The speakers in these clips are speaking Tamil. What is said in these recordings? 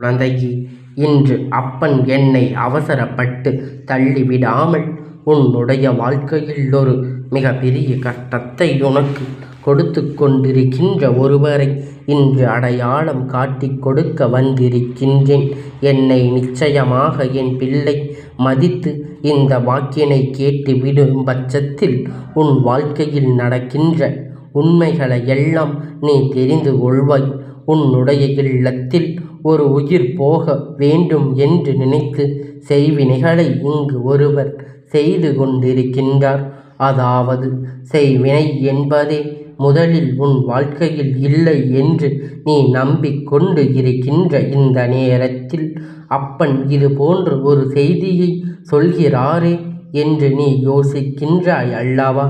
குழந்தையே இன்று அப்பன் என்னை அவசரப்பட்டு தள்ளிவிடாமல் உன்னுடைய வாழ்க்கையில் ஒரு மிகப்பெரிய கஷ்டத்தை உனக்கு கொடுத்து கொண்டிருக்கின்ற ஒருவரை இன்று அடையாளம் காட்டிக் கொடுக்க வந்திருக்கின்றேன். என்னை நிச்சயமாக என் பிள்ளை மதித்து இந்த வாக்கினை கேட்டு விடும் பட்சத்தில் உன் வாழ்க்கையில் நடக்கின்ற உண்மைகளை எல்லாம் நீ தெரிந்து கொள்வாய். உன்னுடைய இல்லத்தில் ஒரு உயிர் போக வேண்டும் என்று நினைத்து செய்வினைகளை இங்கு ஒருவர் செய்து கொண்டிருக்கின்றார். அதாவது செய்வினை என்பதே முதலில் உன் வாழ்க்கையில் இல்லை என்று நீ நம்பிக்கொண்டு இருக்கின்ற இந்த நேரத்தில் அப்பன் இது போன்ற ஒரு செய்தியை சொல்கிறாரே என்று நீ யோசிக்கின்றாய் அல்லவா?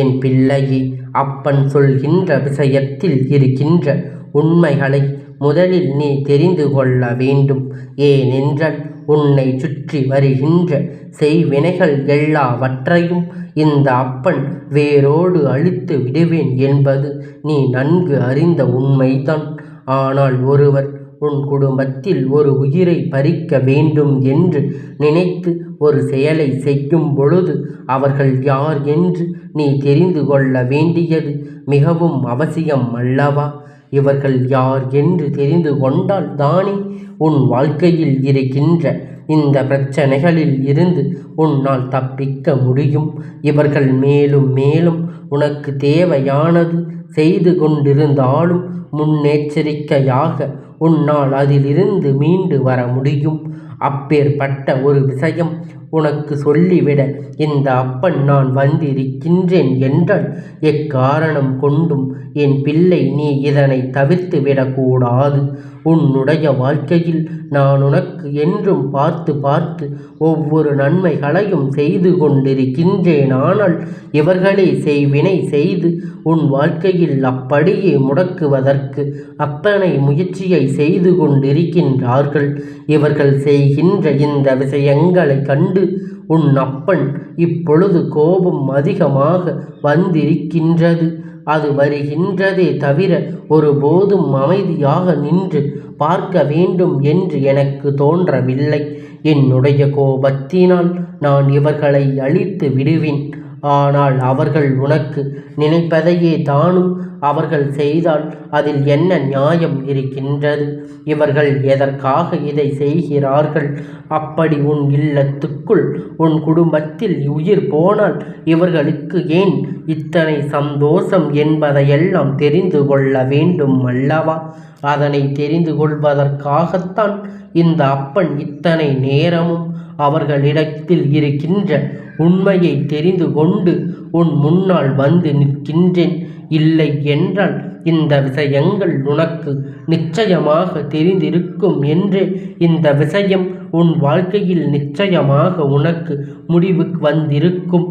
என் பிள்ளையே அப்பன் சொல்கின்ற விஷயத்தில் இருக்கின்ற உண்மைகளை முதலில் நீ தெரிந்து கொள்ள வேண்டும். ஏனென்றால் உன்னை சுற்றி வருகின்ற செய்வினைகள் எல்லாவற்றையும் இந்த அப்பன் வேரோடு அழித்து விடுவேன் என்பது நீ நன்கு அறிந்த உண்மைதான். ஆனால் ஒருவர் உன் குடும்பத்தில் ஒரு உயிரை பறிக்க வேண்டும் என்று நினைத்து ஒரு செயலை செய்யும் பொழுது அவர்கள் யார் என்று நீ தெரிந்து கொள்ள வேண்டியது மிகவும் அவசியம் அல்லவா? இவர்கள் யார் என்று தெரிந்து கொண்டால் தானே உன் வாழ்க்கையில் இருக்கின்ற இந்த பிரச்சனைகளில் இருந்து உன்னால் தப்பிக்க முடியும். இவர்கள் மேலும் மேலும் உனக்கு தேவையானது செய்து கொண்டிருந்தாலும் முன்னெச்சரிக்கையாக உன்னால் அதிலிருந்து மீண்டு வர முடியும். அப்பேற்பட்ட ஒரு விஷயம் உனக்கு சொல்லிவிட இந்த அப்பன் நான் வந்திருக்கின்றேன் என்றால் எக்காரணம் கொண்டும் என் பிள்ளை நீ இதனை தவிர்த்து விடக்கூடாது உன்னுடைய வாழ்க்கையில் நான் உனக்கு என்றும் பார்த்து பார்த்து ஒவ்வொரு நன்மைகளையும் செய்து கொண்டிருக்கின்றேன் ஆனால் இவர்களே செய்வினை செய்து உன் வாழ்க்கையில் அப்படியே முடக்குவதற்கு அத்தனை முயற்சியை செய்து கொண்டிருக்கின்றார்கள். இவர்கள் செய்கின்ற இந்த விஷயங்களை கண்டு உன் அப்பன் இப்பொழுது கோபம் அதிகமாக வந்திருக்கின்றது. அது வருகின்றதே தவிர ஒருபோதும் அமைதியாக நின்று பார்க்க வேண்டும் என்று எனக்கு தோன்றவில்லை. என்னுடைய கோபத்தினால் நான் இவர்களை அழித்து விடுவேன். ஆனால் அவர்கள் உனக்கு நினைப்பதையே தானும் அவர்கள் செய்தால் அதில் என்ன நியாயம் இருக்கின்றது? இவர்கள் எதற்காக இதை செய்கிறார்கள்? அப்படி உன் இல்லத்துக்குள் உன் குடும்பத்தில் உயிர் போனால் இவர்களுக்கு ஏன் இத்தனை சந்தோஷம் என்பதையெல்லாம் தெரிந்து கொள்ள வேண்டும் அல்லவா? அதனை தெரிந்து கொள்வதற்காகத்தான் இந்த அப்பன் இத்தனை நேரமும் அவர்களிடத்தில் இருக்கின்ற உண்மையை தெரிந்து கொண்டு உன் முன்னால் வந்து நிற்கின்றேன். இல்லை என்றால் இந்த விஷயங்கள் உனக்கு நிச்சயமாக தெரிந்திருக்கும் என்று. இந்த விஷயம் உன் வாழ்க்கையில் நிச்சயமாக உனக்கு முடிவுக்கு வந்திருக்கும்.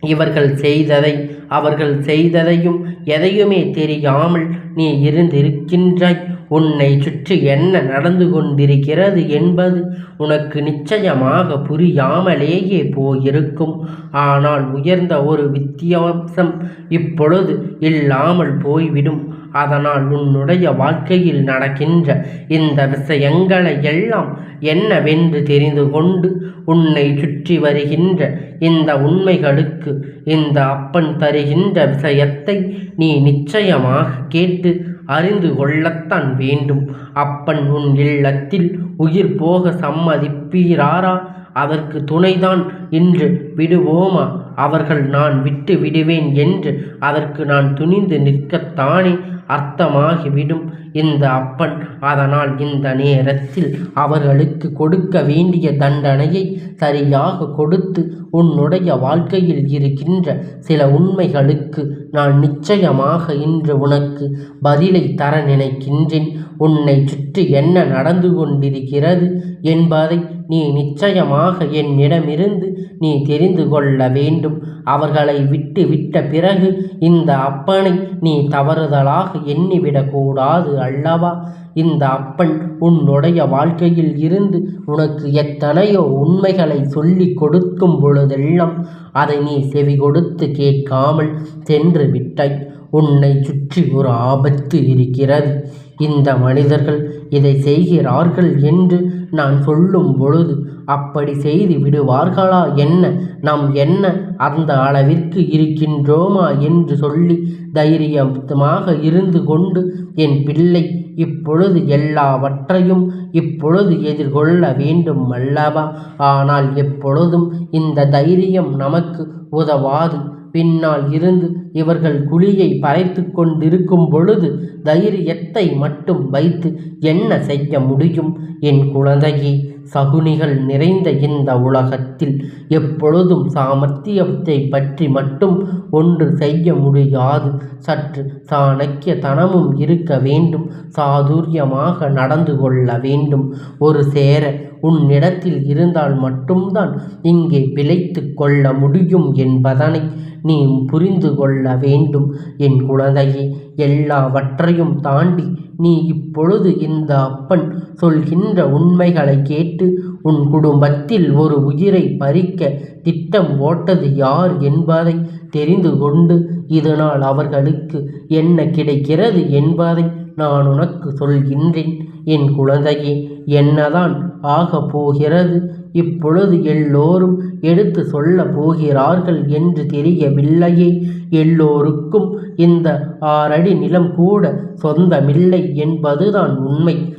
இவர்கள் செய்ததை அவர்கள் செய்ததையும் எதையுமே தெரியாமல் நீ இருந்திருக்கின்றாய். உன்னை சுற்றி என்ன நடந்து கொண்டிருக்கிறது என்பது உனக்கு நிச்சயமாக புரியாமலேயே போயிருக்கும். ஆனால் உயர்ந்த ஒரு வித்தியாசம் இப்பொழுது இல்லாமல் போய்விடும். அதனால் உன்னுடைய வாழ்க்கையில் நடக்கின்ற இந்த விஷயங்களை எல்லாம் என்னவென்று தெரிந்து கொண்டு உன்னை சுற்றி வருகின்ற இந்த உண்மைகளுக்கு இந்த அப்பன் தருகின்ற விஷயத்தை நீ நிச்சயமாக கேட்டு அறிந்து கொள்ளத்தான் வேண்டும். அப்பன் உன் இல்லத்தில் உயிர் போக சம்மதிப்பீராரா? அதற்கு துணைதான் இன்று விடுவோமா? அவர்கள் நான் விட்டு விடுவேன் என்று அதற்கு நான் துணிந்து நிற்கத்தானே? அர்த்தமாகிவிடும் இந்த அப்பன். அதனால் இந்த நேரத்தில் அவர்களுக்கு கொடுக்க வேண்டிய தண்டனையை சரியாக கொடுத்து உன்னுடைய வாழ்க்கையில் இருக்கின்ற சில உண்மைகளுக்கு நான் நிச்சயமாக இன்று உனக்கு பதிலை தர நினைக்கின்றேன். உன்னை சுற்றி என்ன நடந்து கொண்டிருக்கிறது என்பதை நீ நிச்சயமாக என்னிடமிருந்து நீ தெரிந்து கொள்ள வேண்டும். அவர்களை விட்டு விட்ட பிறகு இந்த அப்பனை நீ தவறுதலாக எண்ணிவிடக்கூடாது அல்லவா? இந்த அப்பன் உன்னுடைய வாழ்க்கையில் இருந்து உனக்கு எத்தனையோ உண்மைகளை சொல்லி கொடுக்கும் பொழுதெல்லாம் அதை நீ செவி கொடுத்து கேட்காமல் சென்று விட்டாய். உன்னை சுற்றி ஒரு ஆபத்து இருக்கிறது. இந்த மனிதர்கள் இதை செய்கிறார்கள் என்று நான் சொல்லும் பொழுது அப்படி செய்து விடுவார்களா என்ன? நாம் என்ன அந்த அளவிற்கு இருக்கின்றோமா? என்று சொல்லி தைரியமாக இருந்து கொண்டு என் பிள்ளை இப்பொழுது எல்லாவற்றையும் இப்பொழுது எதிர்கொள்ள வேண்டும் அல்லவா? ஆனால் எப்பொழுதும் இந்த தைரியம் நமக்கு உதவாது. பின்னால் இருந்து இவர்கள் குழியை பறைத்து கொண்டிருக்கும் பொழுது தைரியத்தை மட்டும் வைத்து என்ன செய்ய முடியும்? என் குழந்தையே சகுனிகள் நிறைந்த இந்த உலகத்தில் எப்பொழுதும் சாமர்த்தியத்தை பற்றி மட்டும் ஒன்று செய்ய முடியாது. சற்று சாணக்கிய தனமும் இருக்க வேண்டும். சாதுரியமாக நடந்து கொள்ள வேண்டும். ஒரு சேர உன்னிடத்தில் இருந்தால் மட்டும்தான் இங்கே பிழைத்து கொள்ள முடியும் என்பதனை நீ புரிந்து கொள்ள வேண்டும். என் குழந்தையை எல்லாவற்றையும் தாண்டி நீ இப்பொழுது இந்த அப்பன் சொல்கின்ற உண்மைகளை கேட்டு உன் குடும்பத்தில் ஒரு உயிரை பறிக்க திட்டம் போட்டது யார் என்பதை தெரிந்து கொண்டு இதனால் அவர்களுக்கு என்ன கிடைக்கிறது என்பதை நான் உனக்கு சொல்கின்றேன். என் குழந்தையே என்னதான் ஆக போகிறது. இப்பொழுது எல்லோரும் எடுத்து சொல்ல போகிறார்கள் என்று தெரியவில்லையே. எல்லோருக்கும் இந்த ஆறடி நிலம் கூட சொந்தமில்லை என்பதுதான் உண்மை.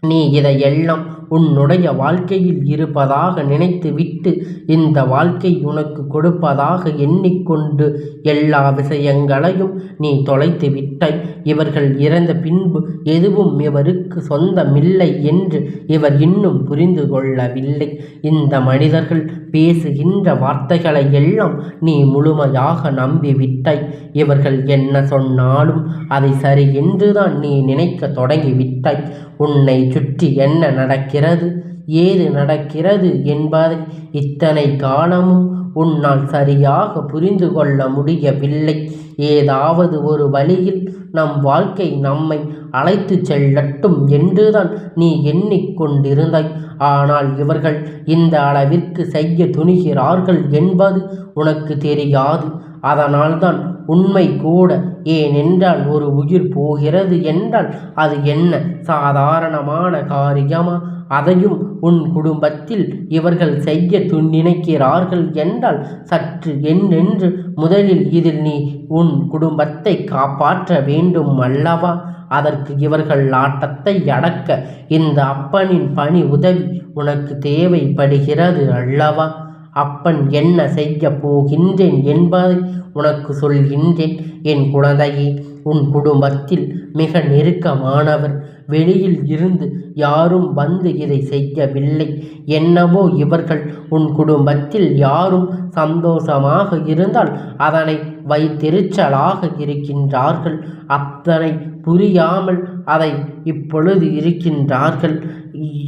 நீ இதையெல்லாம் உன்னுடைய வாழ்க்கையில் இருப்பதாக நினைத்துவிட்டு இந்த வாழ்க்கை உனக்கு கொடுப்பதாக எண்ணிக்கொண்டு எல்லா விஷயங்களையும் நீ தொலைத்து விட்டாய் இவர்கள் இறந்த பின்பு எதுவும் இவருக்கு சொந்தமில்லை என்று இவர் இன்னும் புரிந்து கொள்ளவில்லை. இந்த மனிதர்கள் பேசுகின்ற வார்த்தைகளை எல்லாம் நீ முழுமையாக நம்பிவிட்டாய். இவர்கள் என்ன சொன்னாலும் அதை சரி என்றுதான் நீ நினைக்க தொடங்கிவிட்டாய். உன்னை சுற்றி என்ன நடக்கிறது? ஏது நடக்கிறது என்பதை இத்தனை காலமும் உன்னால் சரியாக புரிந்து கொள்ள முடியவில்லை. ஏதாவது ஒரு வழியில் நம் வாழ்க்கை நம்மை அழைத்து செல்லட்டும் என்றுதான் நீ எண்ணிக்கொண்டிருந்தாய். ஆனால் இவர்கள் இந்த அளவிற்கு செய்ய துணிகிறார்கள் என்பது உனக்கு தெரியாது. அதனால்தான் உண்மை கூட. ஏனென்றால் ஒரு உயிர் போகிறது என்றால் அது என்ன? சாதாரணமான காரியமா? அதையும் உன் குடும்பத்தில் இவர்கள் செய்ய நினைக்கிறார்கள் என்றால் சற்று என்னென்று முதலில் இதில் நீ உன் குடும்பத்தை காப்பாற்ற வேண்டும் அல்லவா? அதற்கு இவர்கள் ஆட்டத்தை அடக்க இந்த அப்பனின் பணி உதவி உனக்கு தேவைப்படுகிறது அல்லவா? அப்பன் என்ன செய்ய போகின்றேன் என்பதை உனக்கு சொல்கின்றேன் என் குழந்தையே. உன் குடும்பத்தில் மிக நெருக்கமானவர். வெளியில் இருந்து யாரும் வந்து இதை செய்யவில்லை. என்னவோ இவர்கள் உன் குடும்பத்தில் யாரும் சந்தோஷமாக இருந்தால் அதனை வைத்தெரிச்சலாக இருக்கின்றார்கள். அத்தனை புரியாமல் அதை இப்பொழுது இருக்கின்றார்கள்.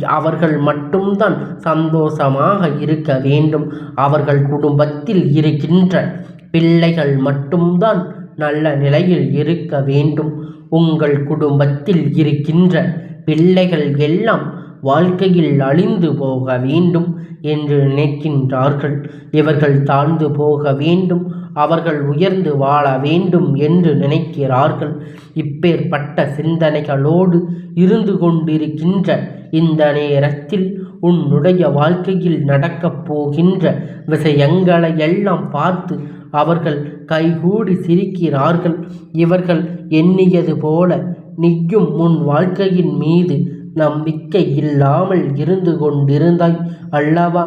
அவர்கள் மட்டும்தான் சந்தோஷமாக இருக்க வேண்டும். அவர்கள் குடும்பத்தில் இருக்கின்ற பிள்ளைகள் மட்டும்தான் நல்ல நிலையில் இருக்க வேண்டும். உங்கள் குடும்பத்தில் இருக்கின்ற பிள்ளைகள் எல்லாம் வாழ்க்கையில் அழிந்து போக வேண்டும் என்று நினைக்கின்றார்கள். இவர்கள் தாழ்ந்து போக வேண்டும் அவர்கள் உயர்ந்து வாழ வேண்டும் என்று நினைக்கிறார்கள். இப்பேற்பட்ட சிந்தனைகளோடு இருந்து கொண்டிருக்கின்ற இந்த நேரத்தில் உன்னுடைய வாழ்க்கையில் நடக்கப் போகின்ற விஷயங்களை எல்லாம் பார்த்து அவர்கள் கைகூடி சிரிக்கிறார்கள். இவர்கள் எண்ணியது போல நிற்கும் முன் வாழ்க்கையின் மீது நம்பிக்கை இல்லாமல் இருந்து கொண்டிருந்தாய் அல்லவா?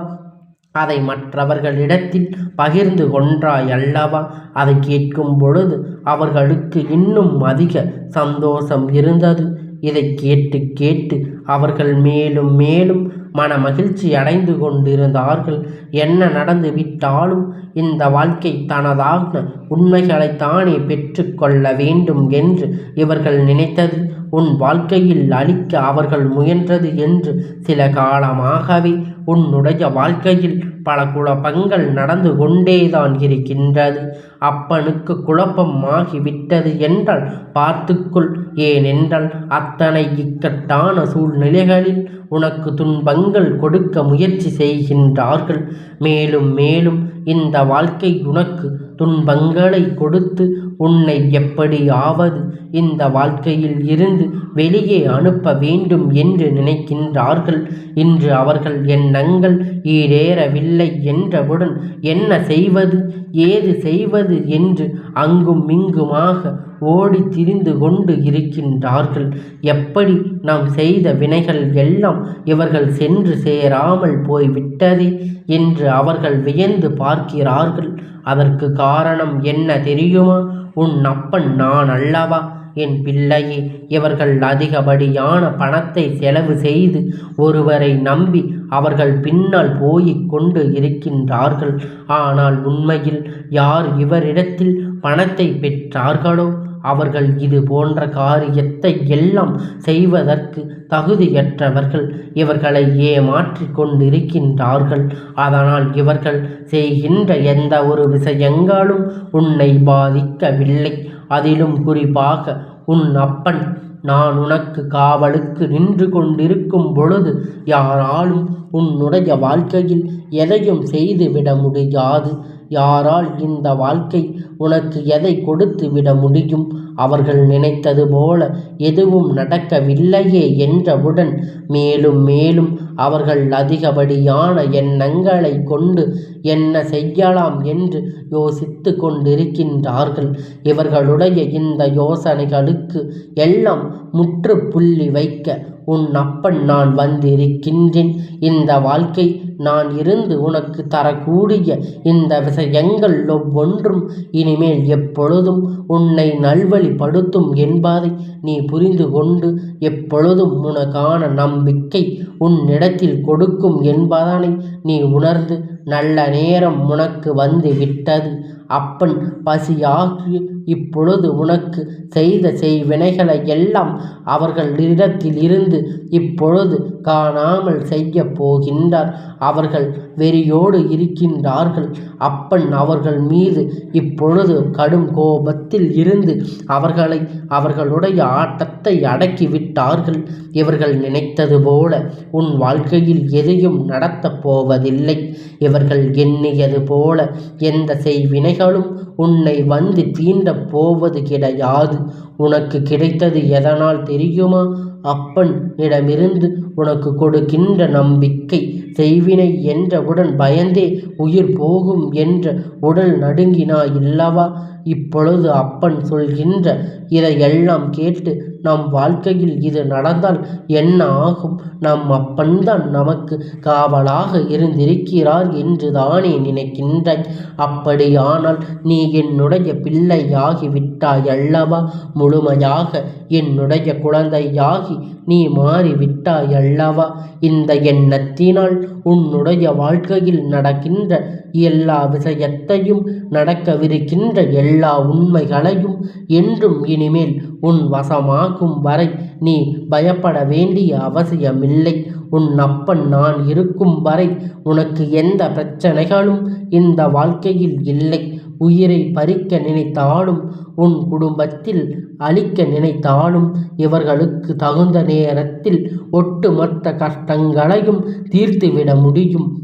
அதை மற்றவர்களிடத்தில் பகிர்ந்து கொன்றாய் அல்லவா? அதை கேட்கும் பொழுது அவர்களுக்கு இன்னும் அதிக சந்தோஷம் இருந்தது. இதை கேட்டு கேட்டு அவர்கள் மேலும் மேலும் மன மகிழ்ச்சி அடைந்து கொண்டிருந்தார்கள். என்ன நடந்து விட்டாலும் இந்த வாழ்க்கை தனதான உண்மைகளை தானே பெற்றுக்கொள்ள வேண்டும் என்று இவர்கள் நினைத்தது. உன் வாழ்க்கையில் அளிக்க அவர்கள் முயன்றது என்று சில காலமாகவே உன்னுடைய வாழ்க்கையில் பல குழப்பங்கள் நடந்து கொண்டேதான் இருக்கின்றது. அப்பனுக்கு குழப்பமாகிவிட்டது என்றால் பார்த்துக்கொள். ஏனென்றால் அத்தனை இக்கட்டான சூழ்நிலைகளில் உனக்கு துன்பங்கள் கொடுக்க முயற்சி செய்கின்றார்கள். மேலும் மேலும் இந்த வாழ்க்கை உனக்கு துன்பங்களை கொடுத்து உன்னை எப்படியாவது இந்த வாழ்க்கையில் இருந்து வெளியே அனுப்ப வேண்டும் என்று நினைக்கின்றார்கள். இன்று அவர்கள் எண்ணங்கள் ஈடேறவில்லை என்றவுடன் என்ன செய்வது? ஏது செய்வது என்று அங்கும் இங்குமாக ஓடி திரிந்து கொண்டு இருக்கின்றார்கள். எப்படி நாம் செய்த வினைகள் எல்லாம் இவர்கள் சென்று சேராமல் போய்விட்டதே என்று அவர்கள் வியந்து பார்க்கிறார்கள். அதற்கு காரணம் என்ன தெரியுமா? உன் அப்பன் நான் அல்லவா? என் பிள்ளையே இவர்கள் அதிகப்படியான பணத்தை செலவு செய்து ஒருவரை நம்பி அவர்கள் பின்னால் போயிக் கொண்டு இருக்கின்றார்கள். ஆனால் உண்மையில் யார் இவரிடத்தில் பணத்தை பெற்றார்களோ அவர்கள் இது போன்ற காரியத்தை எல்லாம் செய்வதற்கு தகுதியற்றவர்கள். இவர்களை ஏமாற்றி கொண்டிருக்கின்றார்கள். அதனால் இவர்கள் செய்கின்ற எந்த ஒரு விஷயங்களும் உன்னை பாதிக்கவில்லை. அதிலும் குறிப்பாக உன் அப்பன் நான் உனக்கு காவலுக்கு நின்று கொண்டிருக்கும் பொழுது யாராலும் உன்னுடைய வாழ்க்கையில் எதையும் செய்துவிட முடியாது. யாரால் இந்த வாழ்க்கை உனக்கு எதை கொடுத்து விட முடியும்? அவர்கள் நினைத்தது போல எதுவும் நடக்கவில்லையே என்றவுடன் மேலும் மேலும் அவர்கள் அதிகப்படியான எண்ணங்களை கொண்டு என்ன செய்யலாம் என்று யோசித்து கொண்டிருக்கின்றார்கள். இவர்களுடைய இந்த யோசனைகளுக்கு எல்லாம் முற்றுப்புள்ளி வைக்க உன் அப்பன் நான் வந்திருக்கின்றேன். இந்த வாழ்க்கை நான் இருந்து உனக்கு தரக்கூடிய இந்த விஷயங்கள் ஒவ்வொன்றும் இனிமேல் எப்பொழுதும் உன்னை நல்வழிப்படுத்தும் என்பதை நீ புரிந்து கொண்டு எப்பொழுதும் உனக்கான நம்பிக்கை உன்னிடத்தில் கொடுக்கும் என்பதனை நீ உணர்ந்து நல்ல நேரம் உனக்கு வந்து விட்டது. அப்பன் பசியாகி இப்பொழுது உனக்கு செய்த செய்வினைகளை எல்லாம் அவர்களிடத்தில் இருந்து இப்பொழுது காணாமல் செய்ய போகின்றார். அவர்கள் வெறியோடு இருக்கின்றார்கள். அப்பன் அவர்கள் மீது இப்பொழுது கடும் கோபத்தில் இருந்து அவர்களை அவர்களுடைய ஆட்டத்தை அடக்கிவிட்டார்கள். இவர்கள் நினைத்தது போல உன் வாழ்க்கையில் எதையும் நடத்தப் போவதில்லை. இவர்கள் எண்ணியது போல எந்த செய்வினைகளும் உன்னை வந்து தீண்டப் போவது கிடையாது. உனக்கு கிடைத்தது எதனால் தெரியுமா? அப்பன் இடமிருந்து உனக்கு கொடுக்கின்ற நம்பிக்கை செய்வினை என்றவுடன் பயந்தே உயிர் போகும் என்ற உடல் நடுங்கினாய் இல்லவா இப்பொழுது அப்பன் சொல்கின்ற இதையெல்லாம் கேட்டு நம் வாழ்க்கையில் இது நடந்தால் என்ன ஆகும்? நம் அப்பன்தான் நமக்கு காவலாக இருந்திருக்கிறார் என்று தானே நினைக்கின்றாய். அப்படியானால் நீ என்னுடைய பிள்ளையாகி விட்டாய் அல்லவா முழுமையாக என்னுடைய குழந்தையாகி நீ மாறிவிட்டாய் அல்லவா? இந்த எண்ணத்தினால் உன்னுடைய வாழ்க்கையில் நடக்கின்ற எல்லா விஷயத்தையும் நடக்கவிருக்கின்ற எல்லா உண்மைகளையும் என்றும் இனிமேல் உன் வசமாகும் வரை நீ பயப்பட வேண்டிய அவசியமில்லை. உன் அப்பன் நான் இருக்கும் வரை உனக்கு எந்த பிரச்சனைகளும் இந்த வாழ்க்கையில் இல்லை. உயிரை பறிக்க நினைத்தாலும் உன் குடும்பத்தில் அழிக்க நினைத்தாலும் இவர்களுக்கு தகுந்த நேரத்தில் ஒட்டுமொத்த கஷ்டங்களையும் தீர்த்துவிட முடியும்.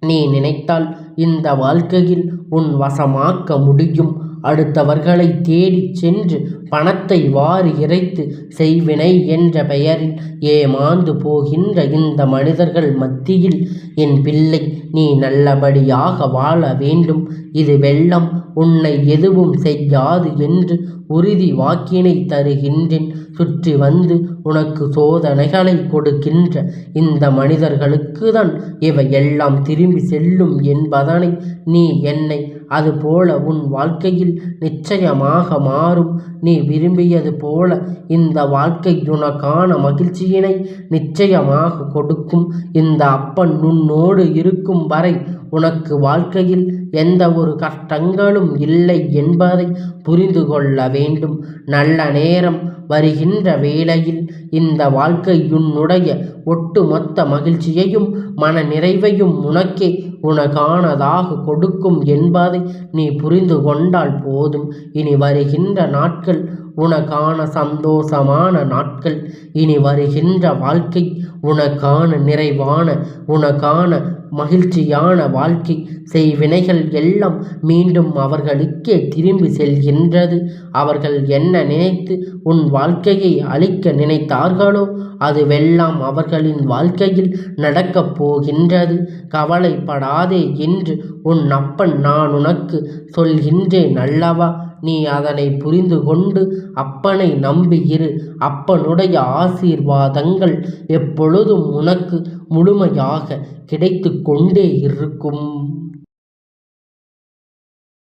நீ நினைத்தால் இந்த வாழ்க்கையில் உன் வசமாக்க முடியும். அடுத்தவர்களை தேடிச் சென்று பணத்தை வாரி இறைத்து செய்வினை என்ற பெயரில் ஏமாந்து போகின்ற இந்த மனிதர்கள் மத்தியில் என் பிள்ளை நீ நல்லபடியாக வாழ வேண்டும். இது வெள்ளம். உன்னை எதுவும் செய்யாது என்று உறுதி வாக்கினை தருகின்றேன். சுற்றி வந்து உனக்கு சோதனைகளை கொடுக்கின்ற இந்த மனிதர்களுக்கு தான் இவை எல்லாம் திரும்பி செல்லும் என்பதனை நீ என்னை அதுபோல உன் வாழ்க்கையில் நிச்சயமாக மாறும். நீ விரும்பியது போல இந்த வாழ்க்கை உனக்கான மகிழ்ச்சியினை நிச்சயமாக கொடுக்கும். இந்த அப்பன் உன்னோடு இருக்கும் வரை உனக்கு வாழ்க்கையில் எந்த ஒரு கஷ்டங்களும் இல்லை என்பதை புரிந்து கொள்ள வேண்டும். நல்ல நேரம் வருகின்ற வேளையில் இந்த வாழ்க்கை உன்னுடைய ஒட்டுமொத்த மகிழ்ச்சியையும் மன நிறைவையும் உனக்கே உனக்கானதாக கொடுக்கும் என்பதை நீ புரிந்து கொண்டால் போதும். இனி வருகின்ற நாட்கள் உனக்கான சந்தோஷமான நாட்கள். இனி வருகின்ற வாழ்க்கை உனக்கான நிறைவான உனக்கான மகிழ்ச்சியான வாழ்க்கை. செய்வினைகள் எல்லாம் மீண்டும் அவர்களுக்கே திரும்பி செல்கின்றது. அவர்கள் என்ன நினைத்து உன் வாழ்க்கையை அழிக்க நினைத்தார்களோ அதுவெல்லாம் அவர்களின் வாழ்க்கையில் நடக்கப் போகின்றது. கவலைப்படாதே என்று உன் அப்பன் நான் உனக்கு சொல்கின்றேன் அல்லவா? நீ அதனை புரிந்து கொண்டு அப்பனை நம்பி இரு. அப்பனுடைய ஆசீர்வாதங்கள் எப்பொழுதும் உனக்கு முழுமையாக கிடைத்து கொண்டே இருக்கும்.